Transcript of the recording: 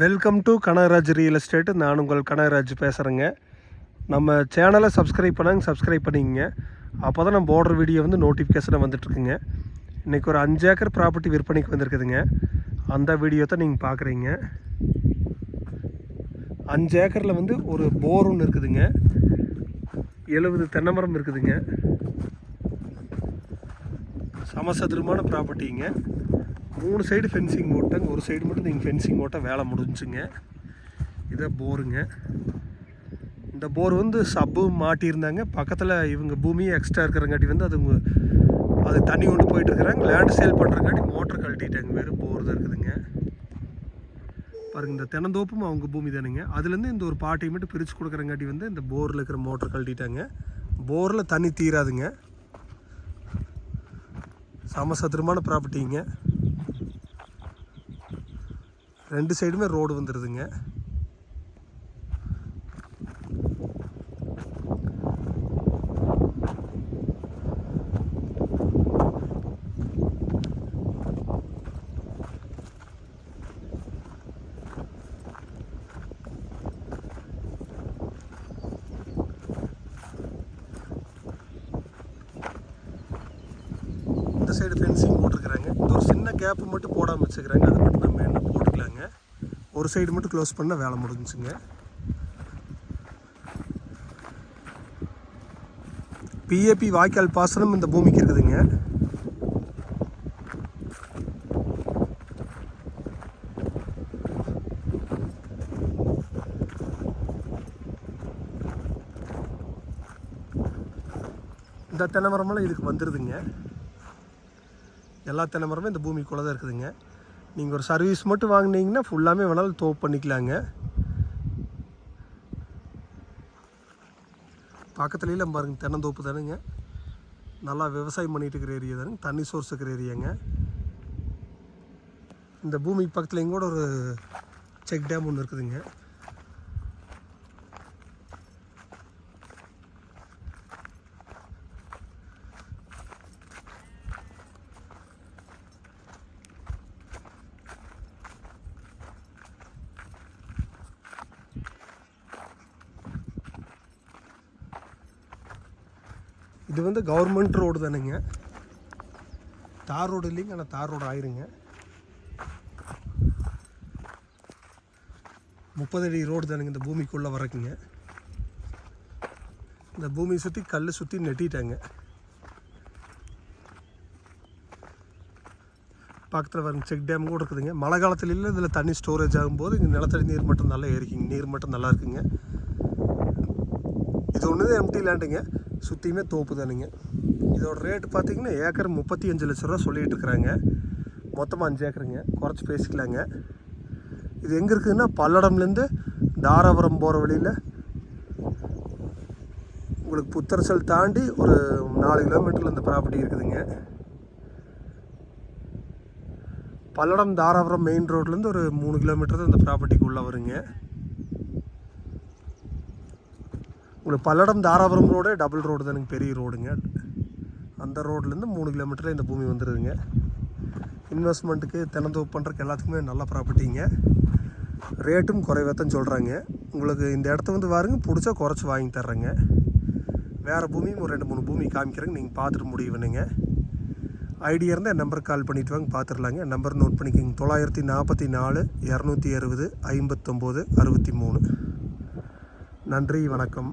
Welcome to Kanagaraj real estate நான் உங்கள் கனகராஜ் பேசுகிறேங்க நம்ம சேனலை சப்ஸ்கிரைப் பண்ணாங்க சப்ஸ்கிரைப் பண்ணிக்கங்க. அப்போ தான் நம்ம போடுற வீடியோ வந்து நோட்டிஃபிகேஷனாக வந்துட்டுருக்குங்க. இன்றைக்கி ஒரு அஞ்சு ஏக்கர் ப்ராப்பர்ட்டி விற்பனைக்கு வந்திருக்குதுங்க. அந்த வீடியோ தான் நீங்கள் பார்க்குறீங்க அஞ்சு ஏக்கரில் வந்து ஒரு போர் ஒன்று இருக்குதுங்க. எழுபது தென்னமரம் இருக்குதுங்க. சமசதுரமான ப்ராப்பர்ட்டிங்க மூணு சைடு ஃபென்சிங் ஓட்டங்க ஒரு சைடு மட்டும் நீங்கள் ஃபென்சிங் ஓட்ட வேலை முடிஞ்சுங்க. இதை போருங்க. இந்த போர் வந்து சப்பு மாட்டியிருந்தாங்க. பக்கத்தில் இவங்க பூமியே எக்ஸ்ட்ரா இருக்கிறங்காட்டி வந்து அது அது தண்ணி கொண்டு போயிட்டு இருக்கிறாங்க. லேண்ட் சேல் பண்ணுறங்காட்டி மோட்டர் கழட்டிட்டாங்க வெறும் போர் தான் இருக்குதுங்க. பாருங்க இந்த தென்னந்தோப்பும் அவங்க பூமி தானுங்க. அதுலேருந்து இந்த ஒரு பாட்டியை மட்டும் பிரித்து கொடுக்குறங்காட்டி வந்து இந்த போரில் இருக்கிற மோட்டர் கழட்டிட்டாங்க. போரில் தண்ணி தீராதுங்க. சமசத்திரமான ப்ராப்பர்ட்டிங்க ரெண்டு சைடுமே ரோடு வந்துடுதுங்க இந்த சைடு ஃபென்சிங் போட்டிருக்கிறாங்க. இந்த ஒரு சின்ன கேப்பு மட்டும் போடாமல் வச்சுக்கிறாங்க. அதை மட்டும் நம்ம என்ன போட்டுக்கலாங்க? ஒரு சைடு மட்டும் க்ளோஸ் பண்ணால் வேலை முடிஞ்சுங்க. பிஏபி வாய்க்கால் பாசனம் இந்த பூமிக்கு இருக்குதுங்க. இந்த தென்னை மரமெல்லாம் இதுக்கு வந்துடுதுங்க எல்லா தென்னை மரமும் இந்த பூமிக்குள்ளே தான் இருக்குதுங்க. நீங்கள் ஒரு சர்வீஸ் மட்டும் வாங்குனீங்கன்னா ஃபுல்லாமே வேணாலும் தோப்பு பண்ணிக்கலாங்க. பக்கத்துலலாம் பாருங்க தென்னந்தோப்பு தானுங்க. நல்லா விவசாயம் பண்ணிட்டு இருக்கிற ஏரியா தானுங்க தண்ணி சோர்ஸ் இருக்கிற ஏரியாங்க இந்த பூமிக்கு பக்கத்துலேயும் கூட ஒரு செக் டேம் ஒன்று இருக்குதுங்க. இது வந்து கவர்மெண்ட் ரோடு தானுங்க. தார் ரோடு இல்லைங்க ஆனால் தார் ரோடு ஆயிருங்க. முப்பது அடி ரோடு தானுங்க இந்த பூமிக்குள்ளே வரக்குங்க இந்த பூமியை சுற்றி கல் சுற்றி நெட்டிட்டாங்க. பக்கத்தில் வர செக் டேம் கூட இருக்குதுங்க. மழை காலத்தில் இல்லை இதில் தண்ணி ஸ்டோரேஜ் ஆகும்போது இங்கே நிலத்தடி நீர் மட்டும் நல்லா ஏறிக்குங்க. நீர் மட்டும் நல்லா இருக்குங்க. இது ஒன்று தான் எம்டி லேண்டுங்க சுற்றியுமே தோப்பு தானுங்க இதோட ரேட்டு பார்த்தீங்கன்னா ஏக்கர் முப்பத்தி அஞ்சு லட்ச ரூபா சொல்லிகிட்டு இருக்கிறாங்க. மொத்தமாக அஞ்சு ஏக்கருங்க. குறைச்சி பேசிக்கலாங்க. இது எங்கே இருக்குதுன்னா பல்லடம்லேருந்து தாராபுரம் போகிற வழியில் உங்களுக்கு புத்தரசல் தாண்டி ஒரு நாலு கிலோமீட்டரில் இந்த ப்ராப்பர்ட்டி இருக்குதுங்க. பல்லடம் தாராபுரம் மெயின் ரோட்லேருந்து ஒரு மூணு கிலோமீட்டர் தான் இந்த ப்ராப்பர்ட்டிக்கு உள்ளே வருங்க. உங்களுக்கு Palladam Dharapuram road double road தானுங்க பெரிய ரோடுங்க அந்த ரோட்லேருந்து மூணு கிலோமீட்டரில் இந்த பூமி வந்துடுதுங்க இன்வெஸ்ட்மெண்ட்டுக்கு தினந்தோப்பு பண்ணுறதுக்கு எல்லாத்துக்குமே நல்ல ப்ராப்பர்ட்டிங்க ரேட்டும் குறைவாக தான் சொல்கிறாங்க உங்களுக்கு இந்த இடத்த வந்து பாருங்க பிடிச்சா குறைச்சி வாங்கி தர்றேங்க. வேறு பூமியும் ஒரு ரெண்டு மூணு பூமி காமிக்கிறேங்க நீங்கள் பார்த்துட்டு முடிவு பண்ணுங்க. ஐடியா இருந்தால் என் நம்பருக்கு கால் பண்ணிட்டு வாங்க பார்த்துடலாங்க. நம்பர் நோட் பண்ணிக்கோங்க. தொள்ளாயிரத்தி நாற்பத்தி நாலு இரநூத்தி அறுபது ஐம்பத்தொம்போது அறுபத்தி மூணு. நன்றி வணக்கம்.